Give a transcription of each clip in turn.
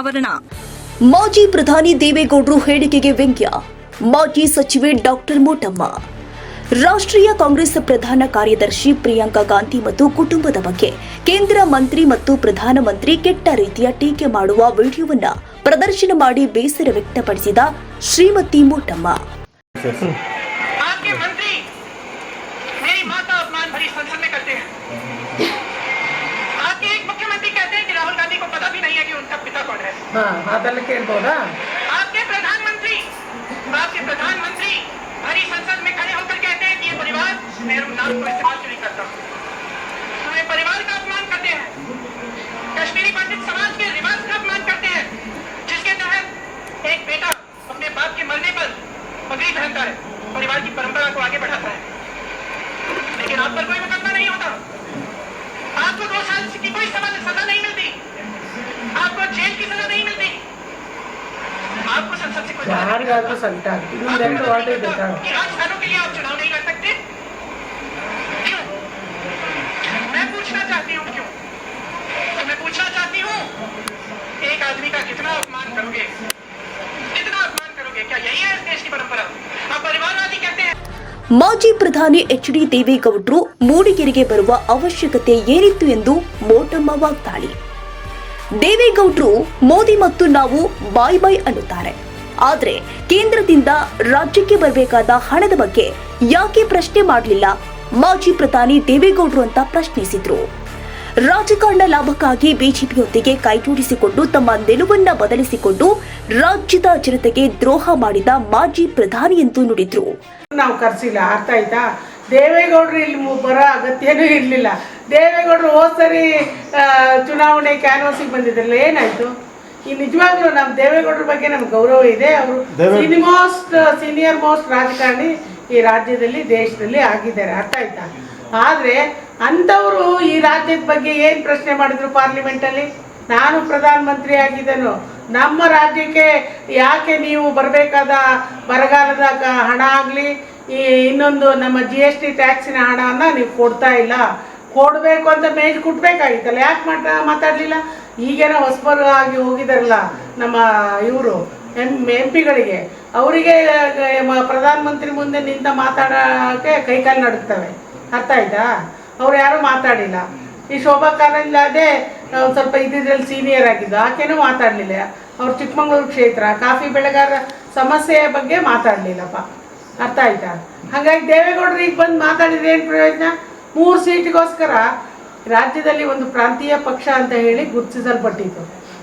ಅನಾವರಣ ಮಾಜಿ ಪ್ರಧಾನಿ ದೇವೇಗೌಡರು ಹೇಳಿಕೆಗೆ ವ್ಯಂಗ್ಯ. ಮಾಜಿ ಸಚಿವೆ ಡಾಕ್ಟರ್ ಮೋಟಮ್ಮ. ರಾಷ್ಟ್ರೀಯ ಕಾಂಗ್ರೆಸ್ ಪ್ರಧಾನ ಕಾರ್ಯದರ್ಶಿ ಪ್ರಿಯಾಂಕಾ ಗಾಂಧಿ ಮತ್ತು ಕುಟುಂಬದ ಬಗ್ಗೆ ಕೇಂದ್ರ ಮಂತ್ರಿ ಮತ್ತು ಪ್ರಧಾನಮಂತ್ರಿ ಕೆಟ್ಟ ರೀತಿಯ ಟೀಕೆ ಮಾಡುವ ವಿಡಿಯೋವನ್ನ ಪ್ರದರ್ಶನ ಮಾಡಿ ಬೇಸರ ವ್ಯಕ್ತಪಡಿಸಿದ ಶ್ರೀಮತಿ ಮೋಟಮ್ಮ. ಹಾ ಅದೆಲ್ಲ ಕೇಳ್ಬೋದಾ आपके प्रधानमंत्री आपके प्रधानमंत्री भरी संसद में खड़े होकर कहते हैं कि ये परिवार मेरे नाम को इस्तेमाल क्यों नहीं करता तो ये परिवार का अपमान करते हैं कश्मीरी पंडित समाज के रिवाज का अपमान करते हैं जिसके तहत एक बेटा अपने बाप के मरने पर पगड़ी पहनता है परिवार की परंपरा को आगे बढ़ाता है क्यों तो मैं पूछना चाहती हूँ एक आदमी का कितना अपमान करोगे कितना अपमान करोगे क्या यही है इस देश की परंपरा आप परिवारवादी कहते हैं ಮಾಜಿ ಪ್ರಧಾನಿ ಎಚ್ ಡಿ ದೇವೇಗೌಡರು ಮೂಡಿಗೆರೆಗೆ ಬರುವ ಅವಶ್ಯಕತೆ ಏನಿತ್ತು ಎಂದು ಮೋಟಮ್ಮ ವಾಗ್ದಾಳಿ ದೇವೇಗೌಡರು ಮೋದಿ ಮತ್ತು ನಾವು ಬಾಯ್ ಬಾಯ್ ಅನ್ನುತ್ತಾರೆ ಆದರೆ ಕೇಂದ್ರದಿಂದ ರಾಜ್ಯಕ್ಕೆ ಬರಬೇಕಾದ ಹಣದ ಬಗ್ಗೆ ಯಾಕೆ ಪ್ರಶ್ನೆ ಮಾಡಲಿಲ್ಲ? ಮಾಜಿ ಪ್ರಧಾನಿ ದೇವೇಗೌಡರು ಅಂತ ಪ್ರಶ್ನಿಸಿದ್ರು. ರಾಜಕಾರಣ ಲಾಭಕ್ಕಾಗಿ ಬಿಜೆಪಿಯೊಂದಿಗೆ ಕೈಜೋಡಿಸಿಕೊಂಡು ತಮ್ಮ ನಿಲುವನ್ನ ಬದಲಿಸಿಕೊಂಡು ರಾಜ್ಯದ ಜನತೆಗೆ ದ್ರೋಹ ಮಾಡಿದ ಮಾಜಿ ಪ್ರಧಾನಿ ಎಂದು ನುಡಿದ್ರು. ನಾವು ಕರೆಸಿಲ್ಲ, ಅರ್ಥ ಆಯ್ತಾ? ದೇವೇಗೌಡರು ಇಲ್ಲಿ ಬರೋ ಅಗತ್ಯನೂ ಇರಲಿಲ್ಲ. ದೇವೇಗೌಡರು ಹೋದ್ ಸರಿ ಚುನಾವಣೆ ಕ್ಯಾನ್ವಾಸಿಗೆ ಬಂದಿದ್ರಲ್ಲ, ಏನಾಯ್ತು? ಈ ನಿಜವಾಗ್ಲೂ ನಮ್ಮ ದೇವೇಗೌಡರ ಬಗ್ಗೆ ನಮ್ಗೆ ಗೌರವ ಇದೆ. ಅವರು ಮೋಸ್ಟ್ ಸೀನಿಯರ್ ಮೋಸ್ಟ್ ರಾಜಕಾರಣಿ ಈ ರಾಜ್ಯದಲ್ಲಿ ದೇಶದಲ್ಲಿ ಆಗಿದ್ದಾರೆ. ಅರ್ಥ ಆಯ್ತಾ? ಆದರೆ ಅಂಥವರು ಈ ರಾಜ್ಯದ ಬಗ್ಗೆ ಏನು ಪ್ರಶ್ನೆ ಮಾಡಿದ್ರು ಪಾರ್ಲಿಮೆಂಟಲ್ಲಿ? ನಾನು ಪ್ರಧಾನಮಂತ್ರಿ ಆಗಿದ್ದನು. ನಮ್ಮ ರಾಜ್ಯಕ್ಕೆ ಯಾಕೆ ನೀವು ಬರಬೇಕಾದ ಬರಗಾಲದ ಹಣ ಆಗಲಿ ಈ ಇನ್ನೊಂದು ನಮ್ಮ ಜಿ ಎಸ್ ಟಿ ಟ್ಯಾಕ್ಸಿನ ಹಣವನ್ನ ನೀವು ಕೊಡ್ತಾ ಇಲ್ಲ. ಕೊಡಬೇಕು ಅಂತ ಮೇಜ್ ಕುಟ್ಬೇಕಾಗಿತ್ತಲ್ಲ. ಯಾಕೆ ಮಾತಾ ಮಾತಾಡಲಿಲ್ಲ? ಈಗೇನೋ ಹೊಸಬರು ಆಗಿ ಹೋಗಿದಾರಲ್ಲ ನಮ್ಮ ಇವರು, ಎಂ ಎಂ ಪಿಗಳಿಗೆ ಅವರಿಗೆ ಪ್ರಧಾನಮಂತ್ರಿ ಮುಂದೆ ನಿಂತ ಮಾತಾಡೋಕ್ಕೆ ಕೈಕಾಲು ನಡುತ್ತವೆ ಅರ್ಥ ಆಯ್ತಾ? ಅವ್ರು ಯಾರೂ ಮಾತಾಡಿಲ್ಲ. ಈ ಶೋಭಾ ಕಾರಂದ್ಲಾದೆ ಸ್ವಲ್ಪ ಇದ್ರಲ್ಲಿ ಸೀನಿಯರ್ ಆಗಿದ್ದು, ಆಕೆನೂ ಮಾತಾಡಲಿಲ್ಲ. ಅವ್ರು ಚಿಕ್ಕಮಗಳೂರು ಕ್ಷೇತ್ರ, ಕಾಫಿ ಬೆಳೆಗಾರ ಸಮಸ್ಯೆಯ ಬಗ್ಗೆ ಮಾತಾಡಲಿಲ್ಲಪ್ಪ. ಅರ್ಥ ಆಯ್ತಾ? ಹಾಗಾಗಿ ದೇವೇಗೌಡರು ಈಗ ಬಂದು ಮಾತಾಡಿದ್ರೆ ಏನು ಪ್ರಯೋಜನ? ಮೂರು ಸೀಟಿಗೋಸ್ಕರ ರಾಜ್ಯದಲ್ಲಿ ಒಂದು ಪ್ರಾಂತೀಯ ಪಕ್ಷ ಅಂತ ಹೇಳಿ ಗುರುತಿಸಲ್ಪಟ್ಟಿತ್ತು.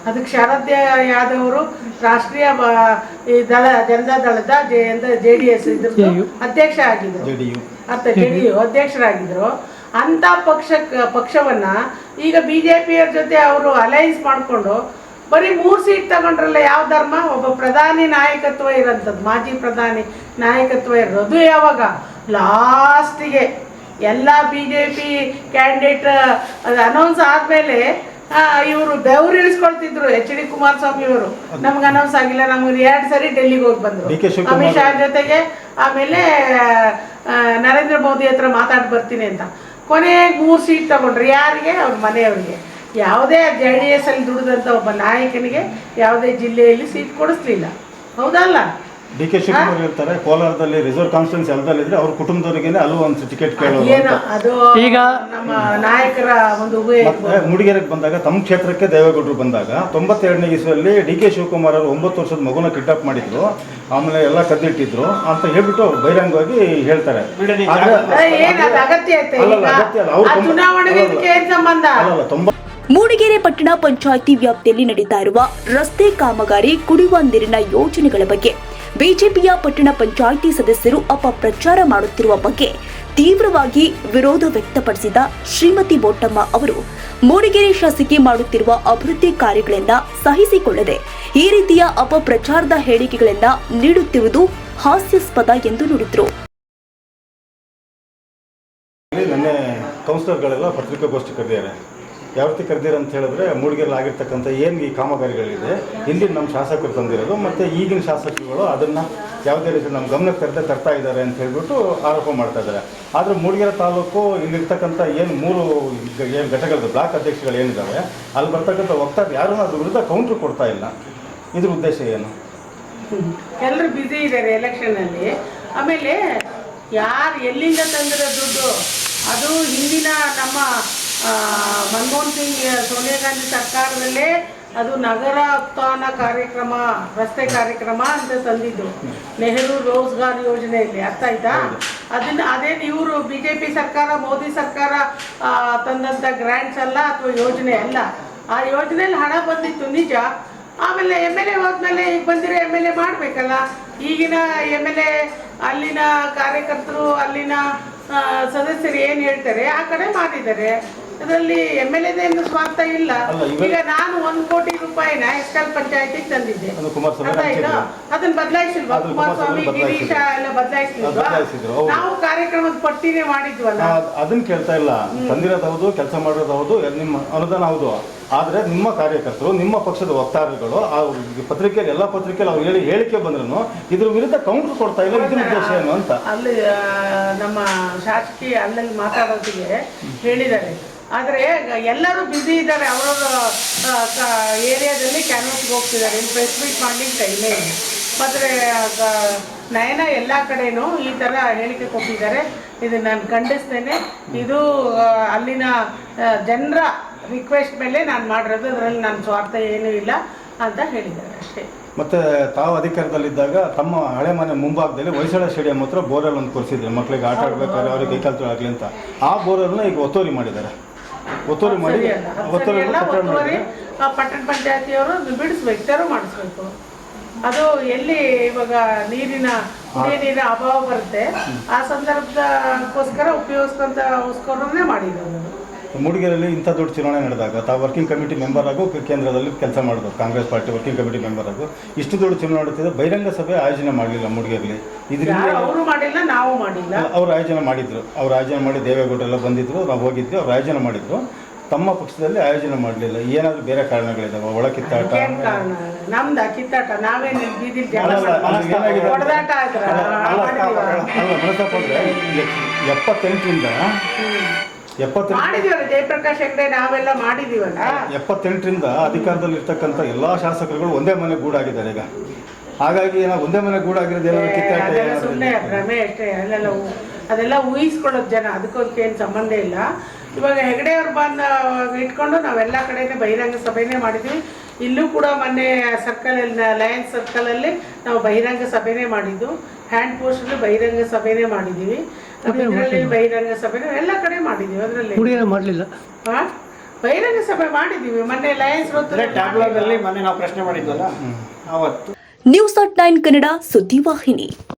ಅದಕ್ಕೆ ಶಾರದ್ಯ ಯಾದವ್ ಅವರು ರಾಷ್ಟ್ರೀಯ ದಳ ಜನತಾ ದಳದ ಜೆ ಜೆ ಡಿ ಎಸ್ ಅಧ್ಯಕ್ಷ ಆಗಿದ್ರು. ಅರ್ಥ ಜೆ ಡಿ ಯು ಅಧ್ಯಕ್ಷರಾಗಿದ್ರು. ಅಂತ ಪಕ್ಷ ಪಕ್ಷವನ್ನ ಈಗ ಬಿ ಜೆ ಪಿಯವ್ರ ಜೊತೆ ಅವರು ಅಲೈನ್ಸ್ ಮಾಡಿಕೊಂಡು ಬರೀ ಮೂರು ಸೀಟ್ ತಗೊಂಡ್ರಲ್ಲ ಯಾವ ಧರ್ಮ? ಒಬ್ಬ ಪ್ರಧಾನಿ ನಾಯಕತ್ವ ಇರೋಂಥದ್ದು. ಮಾಜಿ ಪ್ರಧಾನಿ ನಾಯಕತ್ವ ಇರೋದು ಯಾವಾಗ? ಲಾಸ್ಟಿಗೆ. ಎಲ್ಲ B J P candidate announce ಆದಮೇಲೆ ಇವರು ಬೆವರು ಇಳಿಸ್ಕೊಳ್ತಿದ್ರು ಎಚ್ ಡಿ ಕುಮಾರಸ್ವಾಮಿ ಇವರು. ನಮ್ಗೆ ಅನೌನ್ಸ್ ಆಗಿಲ್ಲ. ನಮ್ಗೆ ಎರಡು ಸರಿ ಡೆಲ್ಲಿಗೆ ಹೋಗಿ ಬಂದರು. ಅಮಿತ್ ಶಾ ಜೊತೆಗೆ ಆಮೇಲೆ ನರೇಂದ್ರ ಮೋದಿ ಹತ್ರ ಮಾತಾಡಿ ಬರ್ತೀನಿ ಅಂತ. ಕೊನೆಗೆ ಮೂರು ಸೀಟ್ ತಗೊಂಡ್ರು. ಯಾರಿಗೆ? ಅವ್ರ ಮನೆಯವರಿಗೆ. ಯಾವುದೇ ಜೆ ಡಿ ಎಸ್ ಅಲ್ಲಿ ದುಡಿದಂಥ ಒಬ್ಬ ನಾಯಕನಿಗೆ ಯಾವುದೇ ಜಿಲ್ಲೆಯಲ್ಲಿ ಸೀಟ್ ಕೊಡಿಸ್ಲಿಲ್ಲ. ಹೌದಲ್ಲ? ಡಿ ಕೆ ಶಿವಕುಮಾರ್ ಇರ್ತಾರೆ ಕೋಲಾರದಲ್ಲಿ ರಿಸರ್ವ್ ಕಾನ್ಸ್ಟಿಟ್ಯೂನ್ಸಿ ಅಲ್ದಲ್ಲಿದ್ರೆ ಅವ್ರ ಕುಟುಂಬದವರಿಗೆ ಅಲ್ಲೂ ಒಂದು ಟಿಕೆಟ್ ಕೇಳೋದು ಏನೋ ಅದು ಈಗ ನಮ್ಮ ನಾಯಕರ ಒಂದು ಊಹೆ ಮತ್ತೆ ಮೂಡಿಗೆರೆಗೆ ಬಂದಾಗ ತಮ್ಮ ಕ್ಷೇತ್ರಕ್ಕೆ ದೇವೇಗೌಡರು ಬಂದಾಗ ತೊಂಬತ್ತೆರಡನೇ ಇಸ್ವಿಯಲ್ಲಿ ಡಿ ಕೆ ಶಿವಕುಮಾರ್ ಅವರು ಒಂಬತ್ತು ವರ್ಷದ ಮಗುನ ಕಿಡ್ನಾಪ್ ಮಾಡಿದ್ರು ಆಮೇಲೆ ಎಲ್ಲ ಕದ್ದಿಟ್ಟಿದ್ರು ಅಂತ ಹೇಳ್ಬಿಟ್ಟು ಅವ್ರು ಬಹಿರಂಗವಾಗಿ ಹೇಳ್ತಾರೆ. ಆದ್ರೆ- ಏನು ಅದು ಅಗತ್ಯ ಐತೆ ಅಲ್ಲಲ್ಲ, ಈಗ? ಅಗತ್ಯ ಅಲ್ಲ. ಅವ್ರು ಆ ತೊಂಬ- ಚುನಾವಣೆಗೆ ಇದಕ್ಕೆ ಏನು ಸಂಬಂಧ? ಅಲ್ಲಲ್ಲ ತೊಂಬ ಮೂಡಿಗೆರೆ ಪಟ್ಟಣ ಪಂಚಾಯಿತಿ ವ್ಯಾಪ್ತಿಯಲ್ಲಿ ನಡೀತಾ ಇರುವ ರಸ್ತೆ ಕಾಮಗಾರಿ ಕುಡಿಯುವ ನೀರಿನ ಯೋಜನೆಗಳ ಬಗ್ಗೆ. ಬಿಜೆಪಿಯ ಪಟ್ಟಣ ಪಂಚಾಯಿತಿ ಸದಸ್ಯರು ಅಪಪ್ರಚಾರ ಮಾಡುತ್ತಿರುವ ಬಗ್ಗೆ ತೀವ್ರವಾಗಿ ವಿರೋಧ ವ್ಯಕ್ತಪಡಿಸಿದ ಶ್ರೀಮತಿ ಬೋಟಮ್ಮ ಅವರು, ಮೂಡಿಗೆರೆ ಶಾಸಕಿ ಮಾಡುತ್ತಿರುವ ಅಭಿವೃದ್ಧಿ ಕಾರ್ಯಗಳನ್ನ ಸಹಿಸಿಕೊಳ್ಳದೆ ಈ ರೀತಿಯ ಅಪಪ್ರಚಾರದ ಹೇಳಿಕೆಗಳನ್ನ ನೀಡುತ್ತಿರುವುದು ಹಾಸ್ಯಾಸ್ಪದ ಎಂದು ನುಡಿದರು. ಕೌನ್ಸಿಲರ್ಗಳೆಲ್ಲ ಪತ್ರಿಕಾಗೋಷ್ಠಿ ಕರೆದಿದ್ದಾರೆ. ಯಾವ ರೀತಿ ಅಂತ ಹೇಳಿದ್ರೆ ಮೂಡಿಗೆರೆಯಲ್ಲಿ ಆಗಿರ್ತಕ್ಕಂಥ ಏನು ಈ ಕಾಮಗಾರಿಗಳಿದೆ ಇಲ್ಲಿ ನಮ್ಮ ಶಾಸಕರು ತಂದಿರೋದು ಮತ್ತು ಈಗಿನ ಶಾಸಕರುಗಳು ಅದನ್ನು ಯಾವುದೇ ರೀತಿ ನಮ್ಮ ಗಮನಕ್ಕೆ ತರದೆ ತರ್ತಾ ಇದ್ದಾರೆ ಅಂತ ಹೇಳ್ಬಿಟ್ಟು ಆರೋಪ ಮಾಡ್ತಾ ಇದ್ದಾರೆ. ಆದರೆ ಮೂಡಿಗೆರೆ ತಾಲೂಕು ಇಲ್ಲಿರ್ತಕ್ಕಂಥ ಏನು ಮೂರು ಏನು ಘಟಕಗಳು ಬ್ಲಾಕ್ ಅಧ್ಯಕ್ಷಗಳು ಏನಿದ್ದಾವೆ ಅಲ್ಲಿ ಬರ್ತಕ್ಕಂಥ ವಕ್ತಾರ ಯಾರೂ ಅದ್ರ ವಿರುದ್ಧ ಕೌಂಟ್ರ್ ಕೊಡ್ತಾ ಇಲ್ಲ. ಇದ್ರ ಉದ್ದೇಶ ಏನು? ಎಲ್ಲರೂ ಬ್ಯುಸಿ ಇದ್ದಾರೆ ಎಲೆಕ್ಷನಲ್ಲಿ ಆಮೇಲೆ ಯಾರು ಎಲ್ಲಿಂದ ತಂದಿರೋ ದುಡ್ಡು, ಅದು ಹಿಂದಿನ ನಮ್ಮ ಮನಮೋಹನ್ ಸಿಂಗ್ ಸೋನಿಯಾ ಗಾಂಧಿ ಸರ್ಕಾರದಲ್ಲೇ ಅದು ನಗರ ಉತ್ಥಾನ ಕಾರ್ಯಕ್ರಮ, ರಸ್ತೆ ಕಾರ್ಯಕ್ರಮ ಅಂತ ತಂದಿದ್ದು. ನೆಹರು ರೋಜ್ಗಾರ್ ಯೋಜನೆಯಲ್ಲಿ. ಅರ್ಥ ಆಯ್ತಾ? ಅದನ್ನ ಅದೇನು ಇವರು ಬಿ ಜೆ ಪಿ ಸರ್ಕಾರ, ಮೋದಿ ಸರ್ಕಾರ ತಂದಂತ ಗ್ರ್ಯಾಂಟ್ಸ್ ಅಲ್ಲ ಅಥವಾ ಯೋಜನೆ ಅಲ್ಲ. ಆ ಯೋಜನೆಯಲ್ಲಿ ಹಣ ಬಂದಿತ್ತು ನಿಜ. ಆಮೇಲೆ ಎಂ ಎಲ್ ಎ ಹೋದ್ಮೇಲೆ ಈಗ ಬಂದಿರೋ ಎಂ ಎಲ್ ಎ ಮಾಡಬೇಕಲ್ಲ. ಈಗಿನ ಎಂ ಎಲ್ ಎ ಅಲ್ಲಿನ ಕಾರ್ಯಕರ್ತರು, ಅಲ್ಲಿನ ಸದಸ್ಯರು ಏನು ಹೇಳ್ತಾರೆ? ಆ ಕಡೆ ಮಾಡಿದ್ದಾರೆ. ಅದರಲ್ಲಿ ಎಂ ಎಲ್ ಎದೇನು ಸ್ವಾರ್ಥ ಇಲ್ಲ. ಈಗ ನಾನು ಒಂದ್ ಕೋಟಿ ರೂಪಾಯಿನ ಎಸ್ಕಲ್ ಪಂಚಾಯತಿಗೆ ತಂದಿದ್ದೆ? ಅದನ್ನ ಬದಲಾಯಿಸಿಲ್ವಾ? ಕುಮಾರಸ್ವಾಮಿ ಗಿರೀಶ ಎಲ್ಲ ಬದಲಾಯಿಸಿಲ್ವಾ. ನಾವು ಕಾರ್ಯಕ್ರಮದ ಪಟ್ಟಿನೇ ಮಾಡಿದ್ವಲ್ಲ. ಅದ್- ಅದನ್ನ ಕೇಳ್ತಾ ಇಲ್ಲ. ತಂದಿರೋದು ಹೌದು ಕೆಲಸ ಮಾಡಿರೋದು ಹೌದು ನಿಮ್ಮ ಅನುದಾನ ಹೌದು. ಆದ್ರೆ ನಿಮ್ಮ ಕಾರ್ಯಕರ್ತರು ನಿಮ್ಮ ಪಕ್ಷದ ವಕ್ತಾರರುಗಳು ಆ ಪತ್ರಿಕೆಯಲ್ಲಿ ಎಲ್ಲಾ ಪತ್ರಿಕೆಯಲ್ಲಿ ಅವ್ರು ಹೇಳಿ ಹೇಳಿಕೆ ಬಂದ್ರು ಇದ್ರ ವಿರುದ್ಧ ಕೌಂಟರ್ ಕೊಡ್ತಾ ಇಲ್ಲ ಇದ್ರ ಉದ್ದೇಶ ಏನು ಅಂತ. ಅಲ್ಲಿ ನಮ್ಮ ಶಾಸಕಿ ಅಲ್ಲಲ್ಲಿ ಮಾತಾಡೋದಿಗೆ ಹೇಳಿದ್ದಾರೆ. ಆದರೆ ಎಲ್ಲರೂ ಬ್ಯುಸಿ ಇದ್ದಾರೆ ಅವರವರ ಏರಿಯಾದಲ್ಲಿ ಕ್ಯಾನ್ವಸ್ಗೆ ಹೋಗ್ತಿದ್ದಾರೆ. ಇಲ್ಲಿ ಪ್ರೆಸ್ ಮೀಟ್ ಮಾಡ್ಲಿಕ್ಕೆ ಟೈಮೇ ಇಲ್ಲ. ಆದರೆ ನಯನ ಎಲ್ಲ ಕಡೆನೂ ಈ ಥರ ಹೇಳಿಕೆ ಕೊಟ್ಟಿದ್ದಾರೆ. ಇದು ನಾನು ಖಂಡಿಸ್ತೇನೆ. ಇದು ಅಲ್ಲಿನ ಜನರ ರಿಕ್ವೆಸ್ಟ್ ಮೇಲೆ ನಾನು ಮಾಡಿರೋದು. ಅದರಲ್ಲಿ ನನ್ನ ಸ್ವಾರ್ಥ ಏನೂ ಇಲ್ಲ ಅಂತ ಹೇಳಿದ್ದಾರೆ ಅಷ್ಟೇ. ಮತ್ತೆ ತಾವು ಅಧಿಕಾರದಲ್ಲಿದ್ದಾಗ ತಮ್ಮ ಹಳೆ ಮನೆ ಮುಂಭಾಗದಲ್ಲಿ ಹೊಯ್ಸಳ ಸ್ಟೇಡಿಯಂ ಹತ್ರ ಬೋರ್ವೆಲ್ ಒಂದು ಕೊರಿಸಿದ್ರು. ಮಕ್ಕಳಿಗೆ ಆಟ ಆಡ್ಬೇಕಾದ್ರೆ ಅವ್ರಿಗೆ ಕೈ ಕಾಲು ಆಗಲಿ ಅಂತ. ಆ ಬೋರ್ವೆಲ್ನ ಈಗ ಒತ್ತುವರಿ ಮಾಡಿದ್ದಾರೆ. ಒತ್ತುವರಿ ಮಾಡಿ. ಒತ್ತುವರಿ ಆ ಪಟ್ಟಣ ಪಂಚಾಯತಿಯವರು ಬಿಡಿಸ್ಬೇಕು ತೆರವು ಮಾಡಿಸ್ಬೇಕು. ಅದು ಎಲ್ಲಿ ಇವಾಗ ನೀರಿನ ಕುಡಿಯ ನೀರಿನ ಅಭಾವ ಬರುತ್ತೆ ಆ ಸಂದರ್ಭದಕ್ಕೋಸ್ಕರ ಉಪಯೋಗಿಸ್ಕೊಂತ ಮಾಡಿದ್ರು ಮೂಡಿಗೆರೆಯಲ್ಲಿ ಇಂಥ ದೊಡ್ಡ ಚುನಾವಣೆ ನಡೆದಾಗ ತಾವು ವರ್ಕಿಂಗ್ ಕಮಿಟಿ ಮೆಂಬರ್ ಆಗು ಕೇಂದ್ರದಲ್ಲಿ ಕೆಲಸ ಮಾಡಿದ್ರು Congress party working committee member ಆಗು. ಇಷ್ಟು ದೊಡ್ಡ ಚುನಾವಣೆ ನಡೆತಿದ್ರೆ ಬಹಿರಂಗ ಸಭೆ ಆಯೋಜನೆ ಮಾಡಲಿಲ್ಲ ಮೂಡಿಗೆರೆಯಲ್ಲಿ. ಇದರಿಂದ ಅವರು ಮಾಡಿಲ್ಲ ನಾವು ಮಾಡಿಲ್ಲ. ಅವ್ರು ಆಯೋಜನೆ ಮಾಡಿದ್ರು. ಅವ್ರು ಆಯೋಜನೆ ಮಾಡಿ ದೇವೇಗೌಡರೆಲ್ಲ ಬಂದಿದ್ರು ನಾವು ಹೋಗಿದ್ವಿ ಅವ್ರು ಆಯೋಜನೆ ಮಾಡಿದ್ರು. ತಮ್ಮ ಪಕ್ಷದಲ್ಲಿ ಆಯೋಜನೆ ಮಾಡಲಿಲ್ಲ ಏನಾದ್ರೂ ಬೇರೆ ಕಾರಣಗಳಿದಾವೆ ಒಳ ಕಿತ್ತಾಟ ಏನ್ ಕಾರಣ ನಮ್ದ ಕಿತ್ತಾಟ ನಾವೇನ್ ಬೀದಿಲ್ ಜಗಳ ಅಲ್ಲ, ಅಲ್ಲ, ಅದು ಏನಾಗಿದೆ? ಹೊಡೆದಾಟ ಆದ್ರ ಅಲ್ಲ, ಅಲ್ಲ, ಮಾಡಿದೀವ? ಅಲ್ಲ, ಮನಸ್ಸಪ್ಪ ಅಂದ್ರೆ ಎ- ಎಪ್ಪತ್ತೆಂಟರಿಂದ ಎಪ್ಪತ್ತೆಂಟು ಮಾಡಿದೀವಲ್ಲ ಜಯಪ್ರಕಾಶ್ ಹೆಗ್ಡೆ ನಾವೆಲ್ಲ ಮಾಡಿದೀವಲ್ಲ ಎಪ್ಪತ್ತೆಂಟರಿಂದ ಅಧಿಕಾರದಲ್ಲಿ ಇರ್ತಕ್ಕಂಥ ಎಲ್ಲಾ ಶಾಸಕರುಗಳು ಒಂದೇ ಮನೆ ಗೂಡಾಗಿದ್ದಾರೆ ಈಗ ಹಾಗಾಗಿ ಏನೋ ಒಂದೇ ಮನೆ ಗೂಡಾಗಿರೋದು ಏನಾದ್ರು ಕಿತ್ತಾಟ ಅದೆಲ್ಲ ಏನಾದ್ರು ಸುಮ್ಮನೆ ಭ್ರಮೆ ಅಷ್ಟೇ ಅಲ್ಲೆಲ್ಲ ಊ- ಅದೆಲ್ಲ ಊಹಿಸ್ಕೊಳ್ಳೋದು ಜನ ಅದಕ್ಕೂ ಏನು ಸಂಬಂಧ ಇಲ್ಲ. ಇವಾಗ ಹೆಗಡೆ ಅವ್ರು ಬಂದ ಇಟ್ಕೊಂಡು ನಾವೆಲ್ಲ ಕಡೆನೇ ಬಹಿರಂಗ ಸಭೆನೇ ಮಾಡಿದ್ವಿ. ಇಲ್ಲೂ ಕೂಡ ಮೊನ್ನೆ ಸರ್ಕಲಲ್ಲಿ ಲಯನ್ಸ್ ಸರ್ಕಲಲ್ಲಿ ನಾವು ಬಹಿರಂಗ ಸಭೆನೇ ಮಾಡಿದ್ದು. ಹ್ಯಾಂಡ್ ಪೋಸ್ಟಲ್ಲಿ ಬಹಿರಂಗ ಸಭೆನೇ ಮಾಡಿದ್ದೀವಿ ಇದರಲ್ಲಿ ಬಹಿರಂಗ ಸಭೆನೇ ಎಲ್ಲ ಕಡೆ ಮಾಡಿದ್ದೀವಿ ಅದರಲ್ಲಿ. ಮಾಡಲಿಲ್ಲ? ಹಾ ಬಹಿರಂಗ ಸಭೆ ಮಾಡಿದ್ದೀವಿ ಮೊನ್ನೆ ಲಯನ್ಸ್ ಟ್ಯಾಬ್ಲಾಗಲ್ಲಿ ಮೊನ್ನೆ ನಾವು ಪ್ರಶ್ನೆ ಮಾಡಿದ್ವಲ್ಲ ಅವತ್ತು. News at nine Kannada ಸುದ್ದಿವಾಹಿನಿ.